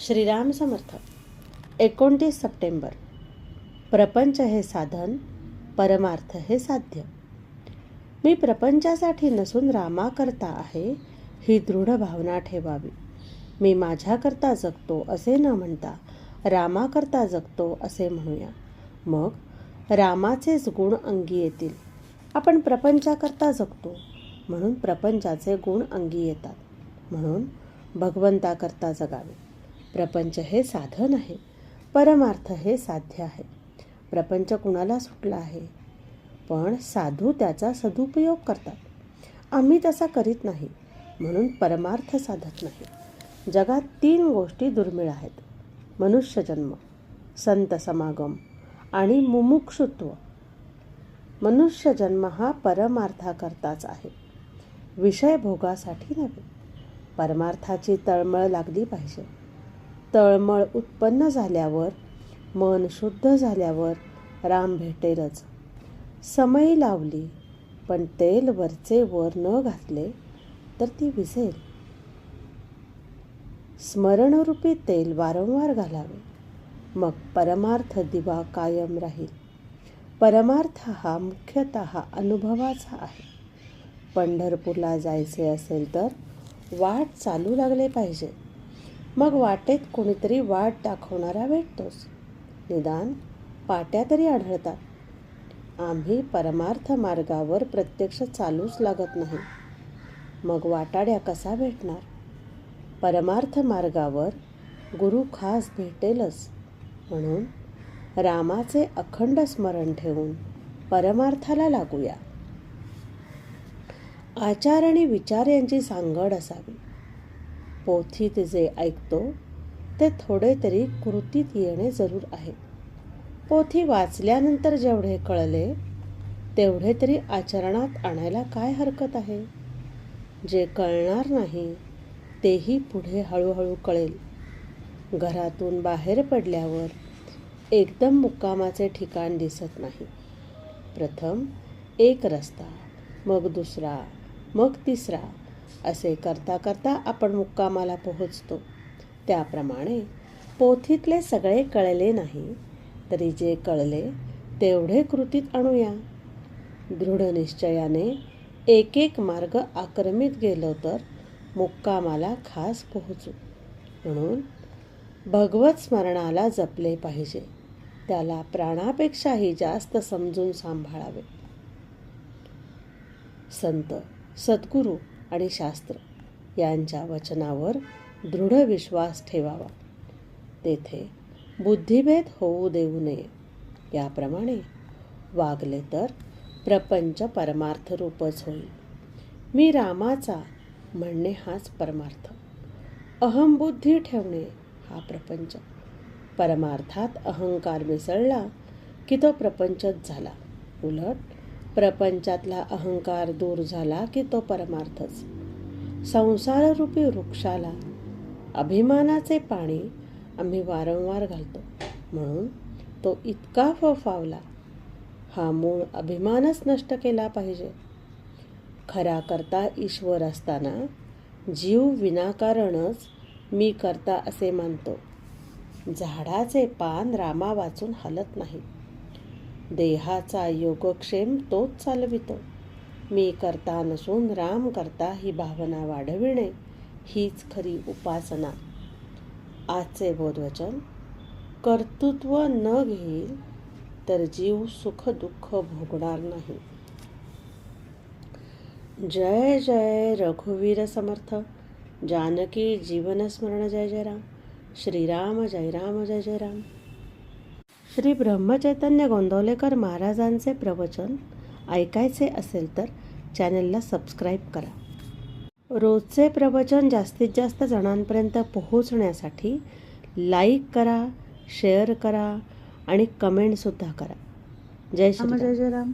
श्रीराम समर्थ. एकोणतीस सप्टेंबर. प्रपंच हे साधन परमार्थ हे साध्य. मी प्रपंचासाठी नसून रामाकरता आहे ही दृढ भावना ठेवावी. मी माझ्याकरता जगतो असे न म्हणता रामाकरता जगतो असे म्हणूया. मग रामाचेच गुण अंगी येतील. आपण प्रपंचाकरता जगतो म्हणून प्रपंचाचे गुण अंगी येतात. म्हणून भगवंताकरता जगावे. प्रपंच हे साधन आहे. परमार्थ हे साध्य आहे. प्रपंच कुणाला सुटला आहे? पण साधू त्याचा सदुपयोग करतात. आम्ही तसा करीत नाही म्हणून परमार्थ साधत नाही. जगात तीन गोष्टी दुर्मिळ आहेत. मनुष्यजन्म संत समागम आणि मुमुक्षुत्व. मनुष्यजन्म हा परमार्थाकरताच आहे. विषय भोगासाठी नव्हे. परमार्थाची तळमळ लागली पाहिजे. तळमळ उत्पन्न झाल्यावर मन शुद्ध झाल्यावर राम भेटेलच. समय लावली पण तेल वरचे वर न घातले तर ती विझेल स्मरणरूपी तेल वारंवार घालावे. मग परमार्थ दिवा कायम राहील. परमार्थ हा मुख्यतः अनुभवाचा आहे. पंढरपूरला जायचे असेल तर वाट चालू लागले पाहिजे. मग वाटेत कोणीतरी वाट दाखवणारा भेटतोस निदान पाट्या तरी आढळतात. आम्ही परमार्थ मार्गावर प्रत्यक्ष चालूच लागत नाही. मग वाटाड्या कसा भेटणार? परमार्थ मार्गावर गुरु खास भेटेलच. म्हणून रामाचे अखंड स्मरण ठेवून परमार्थाला लागूया. आचार आणि विचार यांची सांगड असावी. पोथीत जे ऐकतो ते थोडे तरी कृतीत येणे जरूर आहे. पोथी वाचल्यानंतर जेवढे कळले तेवढे तरी आचरणात आणायला काय हरकत आहे? जे कळणार नाही तेही पुढे हळूहळू कळेल. घरातून बाहेर पडल्यावर एकदम मुक्कामाचे ठिकाण दिसत नाही. प्रथम एक रस्ता मग दुसरा मग तिसरा असे करता करता आपण मुक्कामाला पोहोचतो. त्याप्रमाणे पोथीतले सगळे कळले नाही तरी जे कळले तेवढे कृतीत आणूया. दृढ निश्चयाने एक एक मार्ग आक्रमित गेलो तर मुक्कामाला खास पोहोचू. म्हणून भगवत स्मरणाला जपले पाहिजे. त्याला प्राणापेक्षाही जास्त समजून सांभाळावे. संत सद्गुरू आणि शास्त्र यांच्या वचनावर दृढ विश्वास ठेवावा. तेथे बुद्धिभेद होऊ देऊ नये. याप्रमाणे वागले तर प्रपंच परमार्थ रूपच होईल. मी रामाचा म्हणणे हाच परमार्थ. अहमबुद्धी ठेवणे हा प्रपंच. परमार्थात अहंकार मिसळला की तो प्रपंचच झाला. उलट प्रपंचातला अहंकार दूर झाला की तो परमार्थच. संसाररूपी वृक्षाला अभिमानाचे पाणी आम्ही वारंवार घालतो. म्हणून तो इतका फफावला. हा मूळ अभिमानच नष्ट केला पाहिजे. खरा करता ईश्वर असताना जीव विनाकारणच मी करता असे मानतो. झाडाचे पान रामा वाचून हलत नाही. देहाचा योगक्षेम तोच चालवितो. मी करता नसून राम करता ही भावना वाढविणे हीच खरी उपासना. आजचे बोधवचन कर्तृत्व न घेईल तर जीव सुख दुःख भोगणार नाही. जय जय रघुवीर समर्थ. जानकी जीवनस्मरण जय जय राम. श्रीराम जय राम जय जय राम. श्री ब्रह्मचैतन्य गोंदवलेकर महाराजांचे प्रवचन ऐकायचे असेल तर चॅनलला सबस्क्राईब करा. रोजचे प्रवचन जास्तीत जास्त जणांपर्यंत पोहोचण्यासाठी लाईक करा शेअर करा आणि कमेंटसुद्धा करा. जय श्री जय जय राम.